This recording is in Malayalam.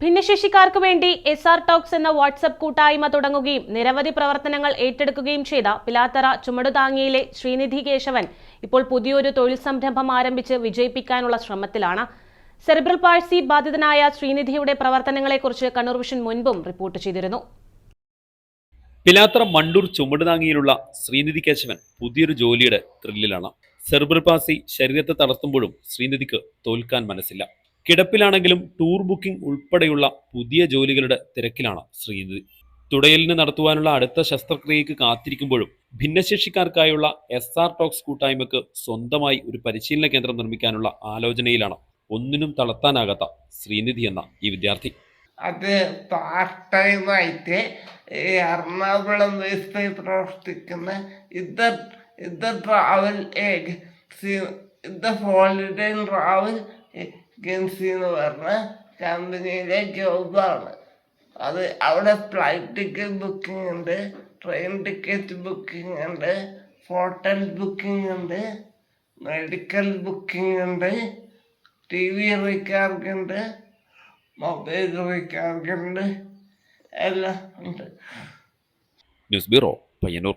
ഭിന്നശേഷിക്കാർക്ക് വേണ്ടി എസ് ആർ ടോക്സ് എന്ന വാട്സപ്പ് കൂട്ടായ്മ തുടങ്ങുകയും നിരവധി പ്രവർത്തനങ്ങൾ ഏറ്റെടുക്കുകയും ചെയ്ത പിലാത്തറ ചുമടുതാങ്ങിയിലെ ശ്രീനിധി കേശവൻ ഇപ്പോൾ പുതിയൊരു തൊഴിൽ സംരംഭം ആരംഭിച്ച് വിജയിപ്പിക്കാനുള്ള ശ്രമത്തിലാണ്. സെറിബ്രൽ പാഴ്സി ബാധിതനായ ശ്രീനിധിയുടെ പ്രവർത്തനങ്ങളെക്കുറിച്ച് കണ്ണൂർ വിഷൻ മുൻപും റിപ്പോർട്ട് ചെയ്തിരുന്നു. പിലാത്തറ മണ്ടൂർ ചുമടുതാങ്ങിയിലുള്ള ശ്രീനിധി കേശവൻ പുതിയൊരു ജോലിയുടെ ത്രില്ലിലാണ് സെർബർ പാസി ശരീരത്തെ തളർത്തുമ്പോഴും ശ്രീനിധിക്ക് തോൽക്കാൻ മനസ്സില്ല. കിടപ്പിലാണെങ്കിലും ടൂർ ബുക്കിംഗ് ഉൾപ്പെടെയുള്ള പുതിയ ജോലികളുടെ തിരക്കിലാണ് ശ്രീനിധി. തുടയലിന് നടത്തുവാനുള്ള അടുത്ത ശസ്ത്രക്രിയയ്ക്ക് കാത്തിരിക്കുമ്പോഴും ഭിന്നശേഷിക്കാർക്കായുള്ള എസ് ആർ ടോക്സ് കൂട്ടായ്മക്ക് സ്വന്തമായി ഒരു പരിശീലന കേന്ദ്രം നിർമ്മിക്കാനുള്ള ആലോചനയിലാണ് ഒന്നിനും തളർത്താനാകാത്ത ശ്രീനിധി എന്ന ഈ വിദ്യാർത്ഥി. അത് പാർട്ട് ടൈമായിട്ട് എറണാകുളം വേസ്റ്റ് പ്രവർത്തിക്കുന്ന ഇത് ഇത് ട്രാവൽ ഏജൻസി ഇത് ഹോളിഡേ ട്രാവൽ ഏജൻസി എന്ന് പറഞ്ഞ കമ്പനിയിലെ ജോബാണ് അത് അവിടെ ഫ്ലൈറ്റ് ടിക്കറ്റ് ബുക്കിംഗ് ഉണ്ട് ട്രെയിൻ ടിക്കറ്റ് ബുക്കിംഗ് ഉണ്ട് ഹോട്ടൽ ബുക്കിംഗ് ഉണ്ട് മെഡിക്കൽ ബുക്കിംഗ് ഉണ്ട് ടി വി റീചാർജ് ഉണ്ട് മൊബൈൽ റീചാർജ് ഉണ്ട് എല്ലാം ഉണ്ട്. News bureau Payyanur.